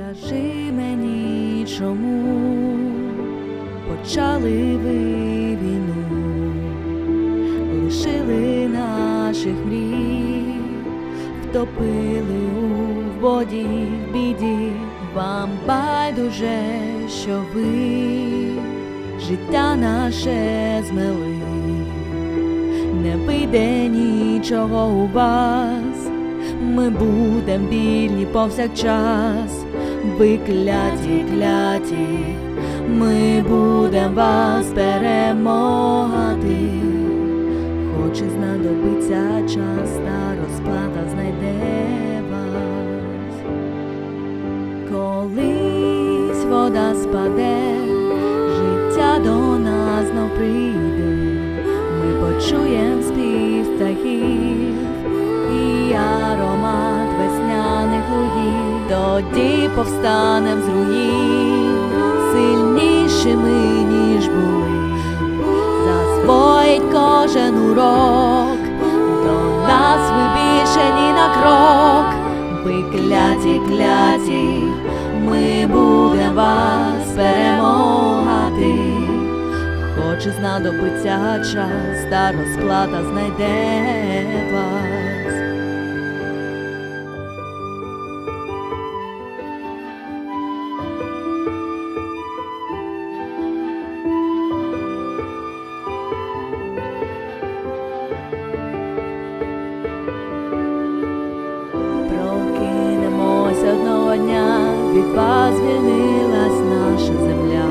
Скажи мені, чому почали ви війну, лишили наших мрій, втопили у воді, в біді, вам байдуже, що ви життя наше змели, не вийде нічого у вас. Ми будем вільні повсякчас, ви кляті, кляті, ми будем вас перемагати. Хоч і знадобиться час, та розплата знайде вас. Колись вода спаде, життя до нас знов прийде, ми почуєм спів птахів тоді повстанем з руїн, сильнішими, ніж були, засвоїть кожен урок, до нас ви більше ні на крок, ви кляті, кляті, ми будем вас перемагати. Хоч знадобиться час, та розплата знайде від вас звільнилась наша земля.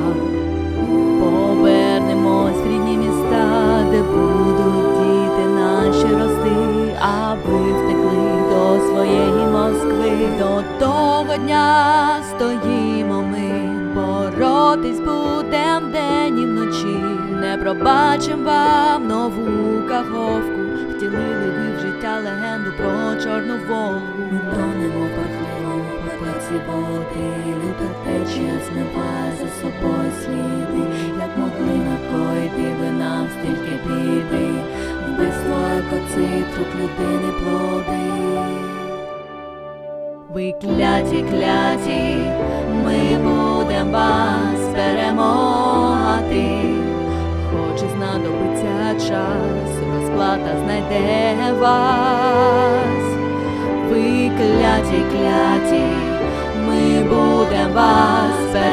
Повернемось рідні міста, де будуть діти наші рости, а ви втекли до своєї Москви. До того дня стоїмо ми, боротись будем день і вночі. Не пробачим вам нову каховку. Втілили ви в життя легенду про чорну Волгу. Води, люта течія змиває за собою сліди, як могли накоїти ви нам стільки біди, вбивство екоцид, труп людини плоди. Ви кляті, кляті, ми будем вас перемагати, хоч знадобиться час, розплата знайде вас. Ви кляті, кляті, будем вас.